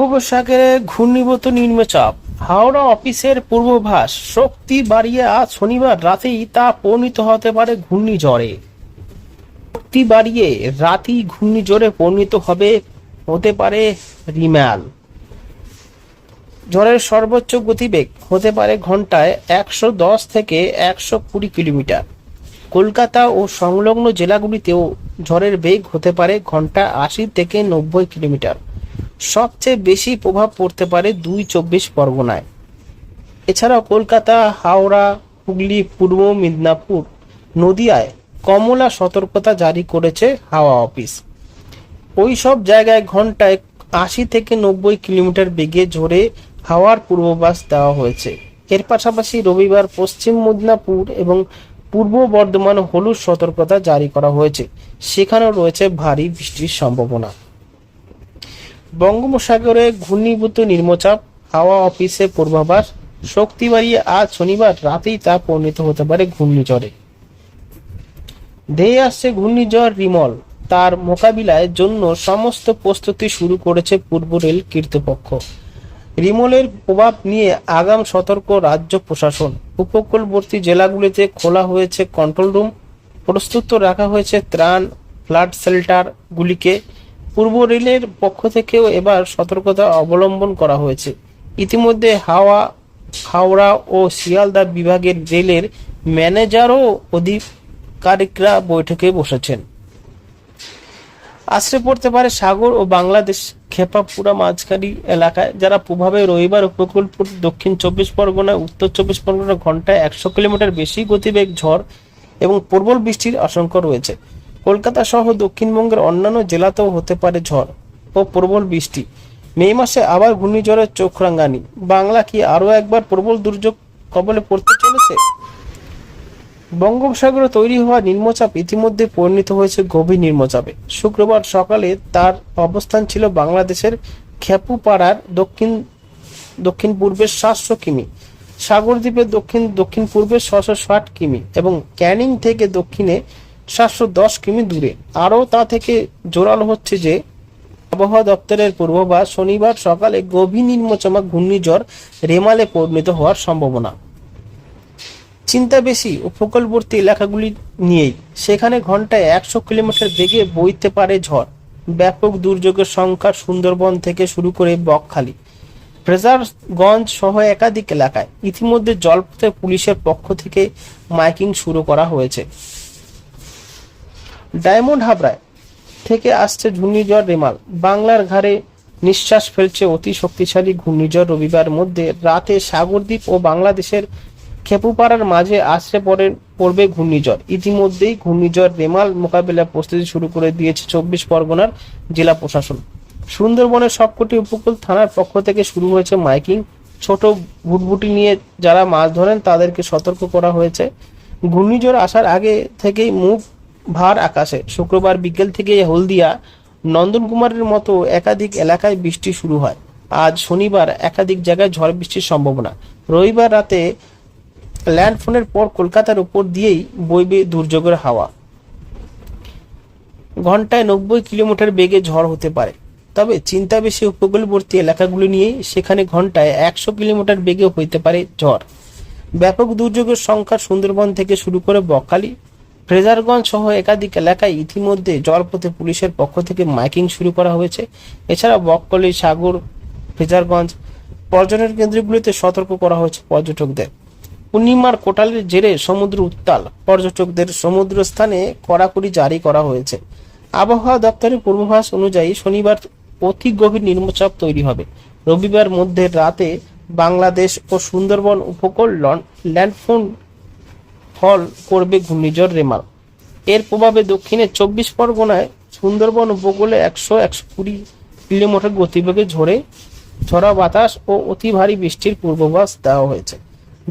বঙ্গোপসাগরে ঘূর্ণিবত নিম্নচাপ। হাওড়া অফিসের পূর্বাভাস, শক্তি বাড়িয়ে আজ শনিবার রাতেই তা পরিণত হতে পারে ঘূর্ণিঝড়ে। শক্তি বাড়িয়ে রাতেই ঘূর্ণিঝড়ে পরিণত হবে, হতে পারে রিম্যাল ঝড়ের সর্বোচ্চ গতিবেগ হতে পারে ঘন্টায় একশো দশ থেকে একশো কুড়ি কিলোমিটার। কলকাতা ও সংলগ্ন জেলাগুলিতেও ঝড়ের বেগ হতে পারে ঘণ্টা আশি থেকে নব্বই কিলোমিটার। সবচেয়ে বেশি প্রভাব পড়তে পারে দুই চব্বিশ পরগনায়। এছাড়াও কলকাতা, হাওড়া, হুগলি, পূর্ব মেদিনীপুর নদিয়ায় কমলা সতর্কতা জারি করেছে হাওয়া অফিস। ওই সব জায়গায় ঘন্টায় আশি থেকে নব্বই কিলোমিটার বেগে ঝরে হাওয়ার পূর্বাভাস দেওয়া হয়েছে। এর পাশাপাশি রবিবার পশ্চিম মেদিনীপুর এবং পূর্ব বর্ধমান হলুদ সতর্কতা জারি করা হয়েছে। সেখানেও রয়েছে ভারী বৃষ্টির সম্ভাবনা। বঙ্গোপসাগরে ঘূর্ণীভূত নিম্নচাপ, হাওয়া অফিসে পূর্বাভাস, শক্তি বাড়িয়ে আজ শনিবার রাতেই তা পরিণত হতে পারে ঘূর্ণিঝড়ে। ধেয়ে আসছে ঘূর্ণিঝড় রিমল। তার মোকাবিলায় জন্য সমস্ত প্রস্তুতি শুরু করেছে পূর্ব রেল কর্তৃপক্ষ। রিমলের প্রভাব নিয়ে আগাম সতর্ক রাজ্য প্রশাসন। উপকূলবর্তী জেলাগুলিতে খোলা হয়েছে কন্ট্রোল রুম প্রস্তুত রাখা হয়েছে ত্রাণ ফ্লাড শেল্টারগুলিকে পূর্ব রেলের পক্ষ থেকেও এবার সতর্কতা অবলম্বন করা হয়েছে। ইতিমধ্যে হাওয়া, হাওড়া ও শিয়ালদা বিভাগের রেলের ম্যানেজার ও আধিকারিকরা বৈঠকে বসেছেন। আশ্রে পড়তে পারে সাগর ও বাংলাদেশ খেপাপুরা মাঝখানি এলাকায়, যারা প্রভাবে রবিবার উপকূলপুর দক্ষিণ চব্বিশ পরগনা, উত্তর চব্বিশ পরগনা ঘন্টায় একশো কিলোমিটার বেশি গতিবেগ, ঝড় এবং প্রবল বৃষ্টির আশঙ্কা রয়েছে। কলকাতা সহ দক্ষিণবঙ্গের অন্যান্য জেলাতেও হতে পারে ঝড় ও প্রবল বৃষ্টি। মে মাসে আবার ঘূর্ণিঝড়ের চোখ রাঙানি। বাংলা কি আরও একবার প্রবল দুর্যোগ কবলে পড়তে চলেছে? বঙ্গোপসাগরে তৈরি হওয়া নিম্নচাপ ইতিমধ্যে পরিণত হয়েছে গভীর নিম্নচাপে। শুক্রবার সকালে তার অবস্থান ছিল বাংলাদেশের খেপুপাড়ার দক্ষিণ দক্ষিণ পূর্বে সাতশো কিমি, সাগরদ্বীপের দক্ষিণ দক্ষিণ পূর্বে ছশো ষাট কিমি এবং ক্যানিং থেকে দক্ষিণে সাতশো দশ কিমি দূরে। আরও তা থেকে জোরালো হচ্ছে যে, আবহাওয়া দপ্তরের পূর্বাভাস, শনিবার সকালে গভীর নিম্নচাপা ঘূর্ণিঝড় রেমালে পরিণত হওয়ার সম্ভাবনা। চিন্তা বেশি উপকূলবর্তী এলাকাগুলি নিয়েই। সেখানে ঘন্টায় একশো কিলোমিটার বেগে বইতে পারে ঝড়। ব্যাপক দুর্যোগের সংখ্যা সুন্দরবন থেকে শুরু করে বকখালি, ফ্রেজারগঞ্জ সহ একাধিক এলাকায়। ইতিমধ্যে জলপথে পুলিশের পক্ষ থেকে মাইকিং শুরু করা হয়েছে। ডায়মন্ড হাবড়ায় থেকে আসছে ঘূর্ণিঝড় রেমাল। বাংলার ঘাড়ে নিঃশ্বাস ফেলছে অতি শক্তিশালী ঘূর্ণিঝড় রবিবার মধ্যে। রাতে সাগরদ্বীপ ও বাংলাদেশের খেপুপাড়ার মাঝে আশ্রে পড়ে, পড়বে ঘূর্ণিঝড়। ইতিমধ্যেই ঘূর্ণিঝড় রেমাল মোকাবেলা প্রস্তুতি শুরু করে দিয়েছে চব্বিশ পরগনার জেলা প্রশাসন। সুন্দরবনের সবকটি উপকূল থানার পক্ষ থেকে শুরু হয়েছে মাইকিং। ছোট ভুটভুটি নিয়ে যারা মাছ ধরেন, তাদেরকে সতর্ক করা হয়েছে। ঘূর্ণিঝড় আসার আগে থেকেই মুখ ভার আকাশে। শুক্রবার বিকেল থেকে হলদিয়া, নন্দনকুমারের মতো একাধিক এলাকায় বৃষ্টি শুরু হয়। আজ শনিবার একাধিক জায়গায় ঝড় বৃষ্টির সম্ভাবনা। রবিবার রাতে ল্যান্ডফোনের পর কলকাতার উপর দিয়েই বইবে দুর্যোগের হাওয়া। ঘন্টায় নব্বই কিলোমিটার বেগে ঝড় হতে পারে। তবে চিন্তা বেশি উপকূলবর্তী এলাকাগুলি নিয়ে সেখানে ঘন্টায় একশো কিলোমিটার বেগে হইতে পারে ঝড়। ব্যাপক দুর্যোগের সংখ্যা সুন্দরবন থেকে শুরু করে বকখালি ফ্রেজারগঞ্জ সহ একাধিক এলাকায় ইতিমধ্যে জলপথে পুলিশের পক্ষ থেকে মাইকিং শুরু করা হয়েছে। এছাড়া বকখালি সাগর, ফ্রেজারগঞ্জ পর্যটন কেন্দ্রগুলিতে সতর্ক করা হয়েছে পর্যটকদের। পূর্ণিমার কোটালের জেরে সমুদ্র উত্তাল। পর্যটকদের সমুদ্র স্থানে কড়াকড়ি জারি করা হয়েছে। আবহাওয়া দপ্তরের পূর্বাভাস অনুযায়ী শনিবার অতি গভীর নিম্নচাপ তৈরি হবে। রবিবার মধ্যে রাতে বাংলাদেশ ও সুন্দরবন উপকূল ল্যান্ডফোন ফল করবে ঘূর্ণিঝড় রেমাল। এর প্রভাবে দক্ষিণে চব্বিশ পরগনায় সুন্দরবন উপকূলে একশো একশো কুড়ি কিলোমিটার গতিবেগে ঝরে ঝরা বাতাস ও অতি ভারী বৃষ্টির পূর্বাভাস দেওয়া হয়েছে।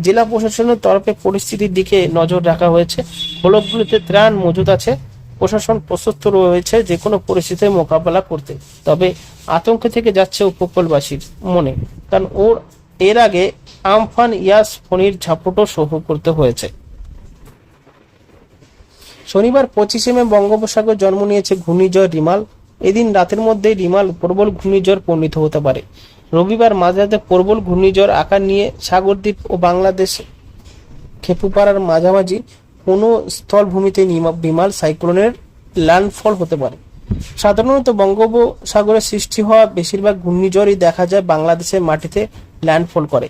জেলা প্রশাসনের তরফে পরিস্থিতির দিকে নজর রাখা হয়েছে। ব্লকগুলিতে ত্রাণ মজুদ আছে। প্রশাসন প্রস্তুত রয়েছে যে কোনো পরিস্থিতির মোকাবেলা করতে। তবে আতঙ্ক থেকে যাচ্ছে উপকূলবাসীর মনে। কারণ ওর এর আগে আমফান ইয়াস ফণির ঝাপটও সহ করতে হয়েছে। শনিবার পঁচিশে মে বঙ্গোপসাগর জন্ম নিয়েছে ঘূর্ণিঝড় রিমাল। এদিন রাতের মধ্যে রিমাল প্রবল ঘূর্ণিঝড় পরিণত হতে পারে। রবিবার মাঝরাতে প্রবল ঘূর্ণিঝড় আকার নিয়ে সাগরদ্বীপ ও বাংলাদেশ খেপুপাড়ার মাঝামাঝি কোনো স্থলভূমিতে বিমাল সাইক্লোনের ল্যান্ডফল হতে পারে। সাধারণত বঙ্গোপসাগরে সৃষ্টি হওয়া বেশিরভাগ ঘূর্ণিঝড়ই দেখা যায় বাংলাদেশের মাটিতে ল্যান্ডফল করে।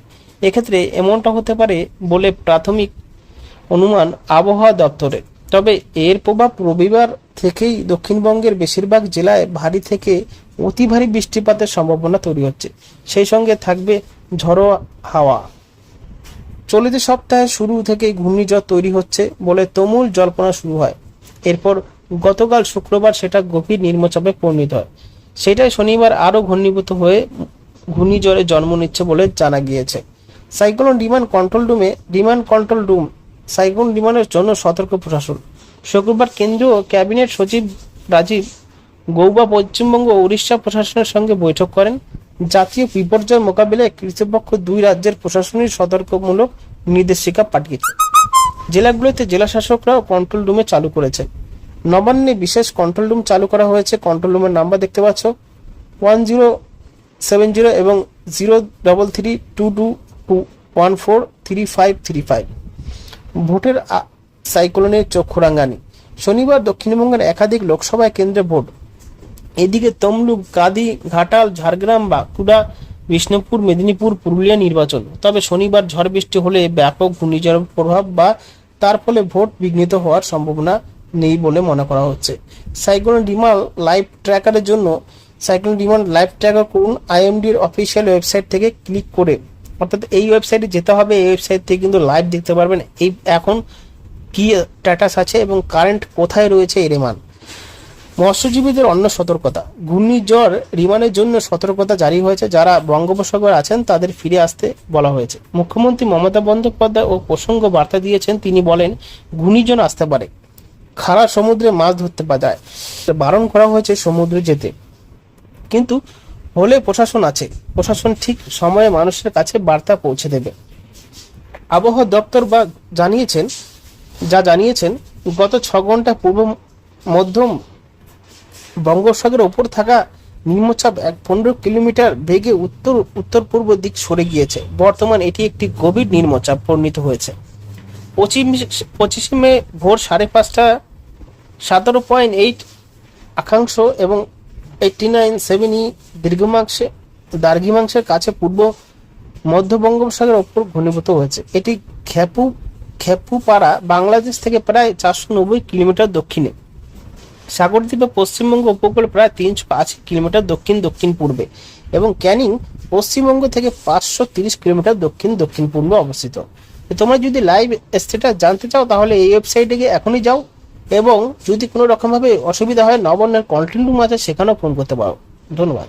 এক্ষেত্রে এমনটা হতে পারে বলে প্রাথমিক অনুমান আবহাওয়া দপ্তরের। তবে এর প্রভাব রবিবার থেকেই দক্ষিণবঙ্গের বেশিরভাগ জেলায় ভারী থেকে অতি ভারী বৃষ্টিপাতের সম্ভাবনা তৈরি হচ্ছে। সেই সঙ্গে থাকবে ঝড়ো হাওয়া। চলিত সপ্তাহে শুরু থেকে ঘূর্ণিঝড় তৈরি হচ্ছে বলে তুমুল জল্পনা শুরু হয়। এরপর গতকাল শুক্রবার সেটা গভীর নিম্নচাপে পরিণত হয়। সেটাই শনিবার আরও ঘনীভূত হয়ে ঘূর্ণিঝড়ে জন্ম নিচ্ছে বলে জানা গিয়েছে। সাইক্লোন ডিমান্ড কন্ট্রোল রুমে ডিমান্ড কন্ট্রোল রুম সাইক্লোন ডিমান্ডের জন্য সতর্ক প্রশাসন। শুক্রবার কেন্দ্রীয় ক্যাবিনেট সচিব রাজীব গৌবা পশ্চিমবঙ্গ ও উড়িষ্যা প্রশাসনের সঙ্গে বৈঠক করেন। জাতীয় বিপর্যয় মোকাবিলায় কৃতপক্ষ দুই রাজ্যের প্রশাসনিক সতর্কমূলক নির্দেশিকা পাঠিয়েছে। জেলাগুলোতে জেলা শাসকরাও কন্ট্রোল রুমে চালু করেছে। নবান্নে বিশেষ কন্ট্রোল রুম চালু করা হয়েছে। কন্ট্রোল রুমের নাম্বার দেখতে পাচ্ছ। ওয়ান জিরো সেভেন জিরো এবং zero double three two two two one four three five three five ভোটের সাইক্লোনের চক্ষুরাঙ্গানি শনিবার দক্ষিণবঙ্গের একাধিক লোকসভা কেন্দ্রে ভোট। এদিকে তমলুক, কাদি, ঘাটাল, ঝাড়গ্রাম, বাঁকুড়া, বিষ্ণুপুর, মেদিনীপুর, পুরুলিয়া নির্বাচন। তবে শনিবার ঝড় বৃষ্টি হলে ব্যাপক ঘূর্ণিঝড়ের প্রভাব বা তার ফলে ভোট বিঘ্নিত হওয়ার সম্ভাবনা নেই বলে মনে করা হচ্ছে। সাইক্লোন ডিমাল লাইভ ট্র্যাকারের জন্য সাইক্লোন ডিমাল লাইভ ট্র্যাকার করুন আইএমডির অফিসিয়াল ওয়েবসাইট থেকে ক্লিক করে। অর্থাৎ এই ওয়েবসাইটে যেতে হবে, এই ওয়েবসাইট থেকে কিন্তু লাইভ দেখতে পারবেন। এই এখন কি স্ট্যাটাস আছে এবং কারেন্ট কোথায় রয়েছে এর মান মৎস্যজীবীদের অন্য সতর্কতা। ঘূর্ণিঝড় রিমানের জন্য সতর্কতা জারি হয়েছে। যারা বঙ্গোপসাগর আছেন, তাদের ফিরে আসতে বলা হয়েছে। মুখ্যমন্ত্রী মমতা বন্দ্যোপাধ্যায় ও প্রসঙ্গ বার্তা দিয়েছেন। তিনি বলেন, ঘূর্ণিঝড় আসতে পারে। খাড়া সমুদ্রে মাছ ধরতে পারা। যায় বারণ করা হয়েছে সমুদ্রে যেতে। কিন্তু হলে প্রশাসন আছে। প্রশাসন ঠিক সময়ে মানুষের কাছে বার্তা পৌঁছে দেবে। আবহাওয়া দপ্তর বা জানিয়েছেন, যা জানিয়েছেন, গত ছ ঘণ্টা পূর্ব মধ্যম বঙ্গোপসাগরের ওপর থাকা নিম্নচাপ এক পনেরো কিলোমিটার বেগে উত্তর উত্তর পূর্ব দিক সরে গিয়েছে। বর্তমান এটি একটি গভীর নিম্নচাপ পরিণত হয়েছে। পঁচিশ মে ভোর সাড়ে পাঁচটা, সতেরো পয়েন্ট এইট আকাংশ এবং এইটটি নাইন সেভেনই দীর্ঘমাংশে দার্ঘিমাংশের কাছে পূর্ব মধ্য বঙ্গোপসাগরের ওপর ঘনীভূত হয়েছে। এটি খেপু খেপুপাড়া বাংলাদেশ থেকে প্রায় চারশো নব্বই কিলোমিটার দক্ষিণে। সাগরদ্বীপে পশ্চিমবঙ্গ উপকূল প্রায় তিনশো আশি কিলোমিটার দক্ষিণ দক্ষিণ পূর্বে এবং ক্যানিং পশ্চিমবঙ্গ থেকে পাঁচশো তিরিশ কিলোমিটার দক্ষিণ দক্ষিণ পূর্বে অবস্থিত। তোমরা যদি লাইভ স্টেটাস জানতে চাও তাহলে এই ওয়েবসাইটে গিয়ে এখনই যাও। এবং যদি কোনো রকমভাবে অসুবিধা হয় নবন্যের কন্ট্রোল রুম আছে, সেখানেও ফোন করতে পারো। ধন্যবাদ।